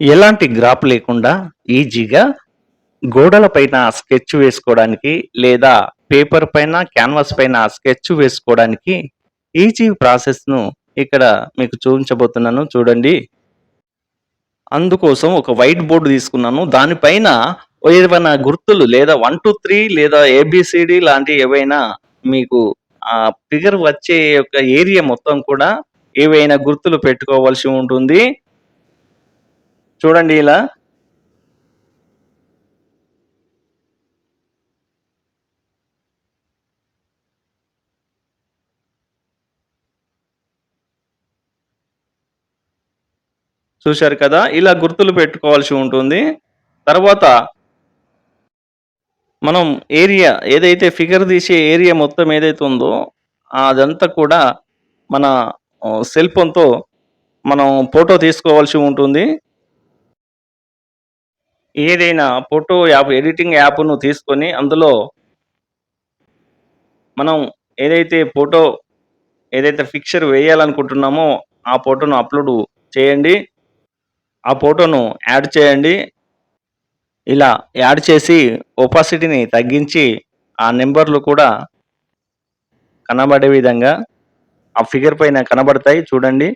ఎలాంటి గ్రాప్ లేకుండా ఈజీగా గోడల పైన స్కెచ్ వేసుకోవడానికి లేదా పేపర్ పైన క్యాన్వాస్ పైన స్కెచ్ వేసుకోవడానికి ఈజీ ప్రాసెస్ను ఇక్కడ మీకు చూపించబోతున్నాను. చూడండి. అందుకోసం ఒక వైట్ బోర్డు తీసుకున్నాను. దానిపైన ఏవైనా గుర్తులు లేదా వన్ టూ త్రీ లేదా ఏబిసిడి లాంటి ఏవైనా మీకు ఆ ఫిగర్ వచ్చే యొక్క ఏరియా మొత్తం కూడా ఏవైనా గుర్తులు పెట్టుకోవాల్సి ఉంటుంది. చూడండి ఇలా. చూశారు కదా? ఇలా గుర్తులు పెట్టుకోవాల్సి ఉంటుంది. తర్వాత మనం ఏరియా ఏదైతే ఫిగర్ తీసే ఏరియా మొత్తం ఏదైతే ఉందో అదంతా కూడా మన సెల్ ఫోన్తో మనం ఫోటో తీసుకోవాల్సి ఉంటుంది. ఏదైనా ఫోటో యాప్ ఎడిటింగ్ యాప్ను తీసుకొని అందులో మనం ఏదైతే ఫోటో ఏదైతే పిక్చర్ వేయాలనుకుంటున్నామో ఆ ఫోటోను అప్లోడ్ చేయండి. ఆ ఫోటోను యాడ్ చేయండి. ఇలా యాడ్ చేసి ఒపాసిటీని తగ్గించి ఆ నెంబర్లు కూడా కనబడే విధంగా ఆ ఫిగర్ పైన కనబడతాయి చూడండి.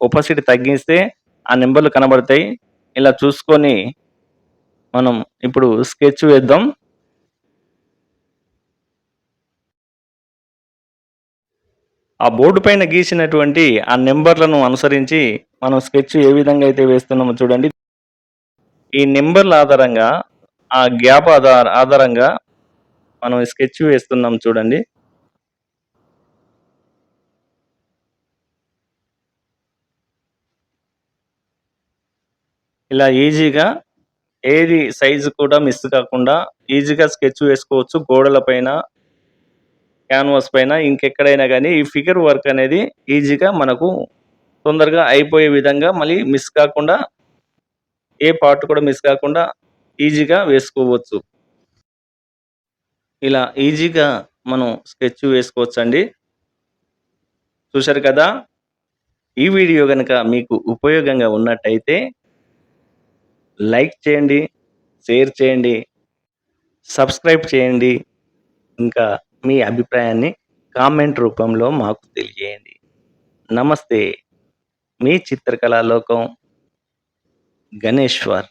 ఒపాసిటీ తగ్గిస్తే ఆ నెంబర్లు కనబడతాయి. ఇలా చూసుకొని మనం ఇప్పుడు స్కెచ్ వేద్దాం. ఆ బోర్డు పైన గీసినటువంటి ఆ నెంబర్లను అనుసరించి మనం స్కెచ్ ఏ విధంగా అయితే వేస్తున్నామో చూడండి. ఈ నెంబర్ల ఆధారంగా ఆ గ్యాప్ ఆధార ఆధారంగా మనం స్కెచ్ వేస్తున్నాం చూడండి. ఇలా ఈజీగా ఏది సైజు కూడా మిస్ కాకుండా ఈజీగా స్కెచ్ వేసుకోవచ్చు. గోడల పైన క్యాన్వాస్ పైన ఇంకెక్కడైనా కానీ ఈ ఫిగర్ వర్క్ అనేది ఈజీగా మనకు తొందరగా అయిపోయే విధంగా మళ్ళీ మిస్ కాకుండా ఏ పార్ట్ కూడా మిస్ కాకుండా ఈజీగా వేసుకోవచ్చు. ఇలా ఈజీగా మనం స్కెచ్ వేసుకోవచ్చండి. చూశారు కదా? ఈ వీడియో కనుక మీకు ఉపయోగంగా ఉన్నట్టయితే లైక్ చేయండి షేర్ చేయండి సబ్స్క్రైబ్ చేయండి. ఇంకా మీ అభిప్రాయాన్ని కామెంట్ రూపంలో మాకు తెలియజేయండి. నమస్తే. మీ చిత్రకళా లోకం గణేశ్వర్.